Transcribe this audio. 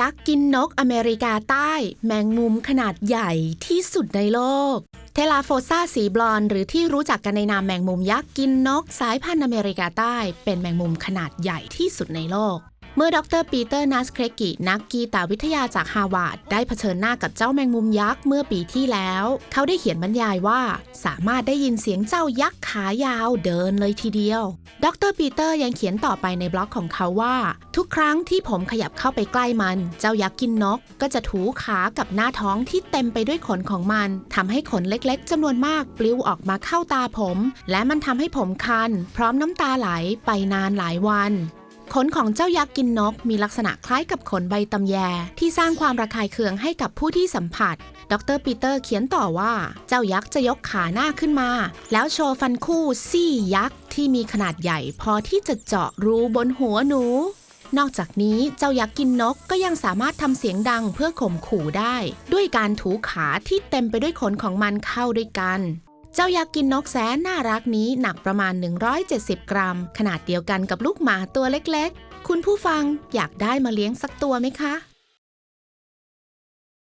ยักษ์กินนกอเมริกาใต้ แมงมุมขนาดใหญ่ที่สุดในโลก เทลาโฟซาสีบลอนหรือที่รู้จักกันในนามแมงมุมยักษ์กินนกสายพันธุ์อเมริกาใต้ เป็นแมงมุมขนาดใหญ่ที่สุดในโลก เมื่อดรปีเตอร์นัสเครกิ นักกีตาวิทยาจากฮาวาดได้เผชิญหน้ากับเจ้าแมงมุมยักษ์เมื่อปีที่แล้ว เขาได้เขียนบรรยายว่า สามารถได้ยินเสียงเจ้ายักษ์ขายาวเดินเลยทีเดียว ดรปีเตอร์ยังเขียนต่อไปในบล็อกของเขาว่า ทุกครั้งที่ผมขยับเข้าไปใกล้มัน เจ้ายักษ์กินนก ก็จะถูขากับหน้าท้องที่เต็มไปด้วยขนของมันทำให้ขนเล็กๆจำนวนมากปลิวออกมาเข้าตาผม และมันทำให้ผมคัน พร้อมน้ำตาไหลไปนานหลายวัน ขนของเจ้ายักษ์กินนกมีลักษณะคล้ายกับขนใบตำแย ที่สร้างความระคายเคืองให้กับผู้ที่สัมผัส ดรปีเตอร์เขียนต่อว่า เจ้ายักษ์จะยกขาหน้าขึ้นมา แล้วโชว์ฟันคู่ซี่ยักษ์ที่มีขนาดใหญ่พอที่จะเจาะรูบนหัวหนู นอกจากนี้เจ้ายักษ์กินนกก็ยังสามารถทำเสียงดังเพื่อข่มขู่ได้ ด้วยการถูขาที่เต็มไปด้วยขนของมันเข้าด้วยกัน เจ้ายากินนกแสนน่ารักนี้หนักประมาณ 170 กรัม ขนาดเดียวกันกับลูกหมาตัวเล็กๆ คุณผู้ฟังอยากได้มาเลี้ยงสักตัวไหมคะ